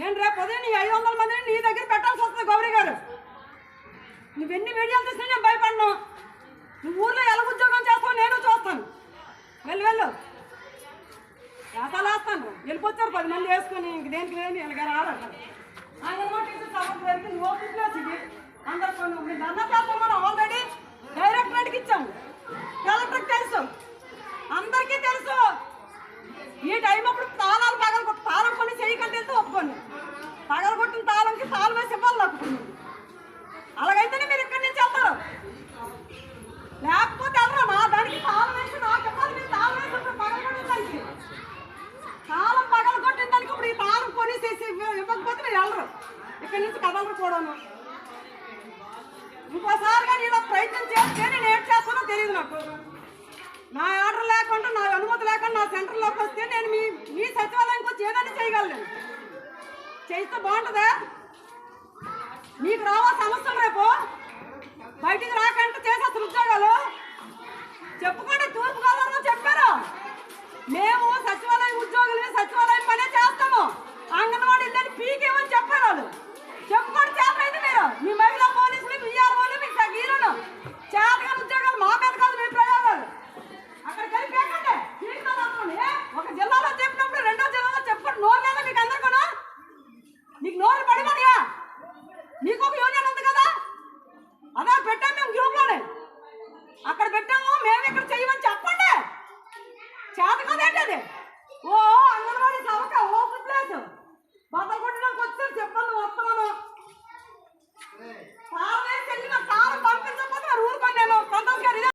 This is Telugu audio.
నేను రేపు ఉదయం ఐదు వందల మందిని నీ దగ్గర పెట్టాల్సి వస్తుంది గౌరీ గారు. నువ్వెన్ని మీడియాలు తీసినా నేను భయపడను. నువ్వు ఊర్లో ఎలా ఉద్యోగం చేస్తావు నేను చూస్తాను. వెళ్ళు వెళ్ళు. వేసాలేస్తాను వెళ్ళిపోతారు పది మంది వేసుకొని ఇంక దేనికి లేని ఇలాగ రారు నువ్వు ఫిట్నెస్ ఇది. అందరు ధర్నా చేస్తాం మనం ఆల్రెడీ డైరెక్టరేట్కి ఇచ్చాము. కలెక్టర్కి తెలుసు. అందరికీ తెలుసు. ఈ టైం అప్పుడు వెళ్ళరు ఇక్కడి నుంచి కదలరు కూడాను ఇంకోసారిగా నేను ప్రయత్నం చేస్తే నేను ఏం చేస్తానో తెలియదు నాకు. నా ఆర్డర్ లేకుండా నా అనుమతి లేకుండా నా సెంటర్లోకి వస్తే నేను మీ మీ సచివాలయానికి వచ్చి ఏదైనా చేయగలను. చేస్తే బాగుంటుందా? మీకు రావా సమస్యలు రేపు? బయటికి రాకంటే చేసే ఉద్యోగాలు? చెప్పుకుంటే తూర్పు గోదావరిలో చెప్పారు. మేము అక్కడ పెట్టాము మేము ఇక్కడ చేయమని చెప్పండి చేత కదేంటి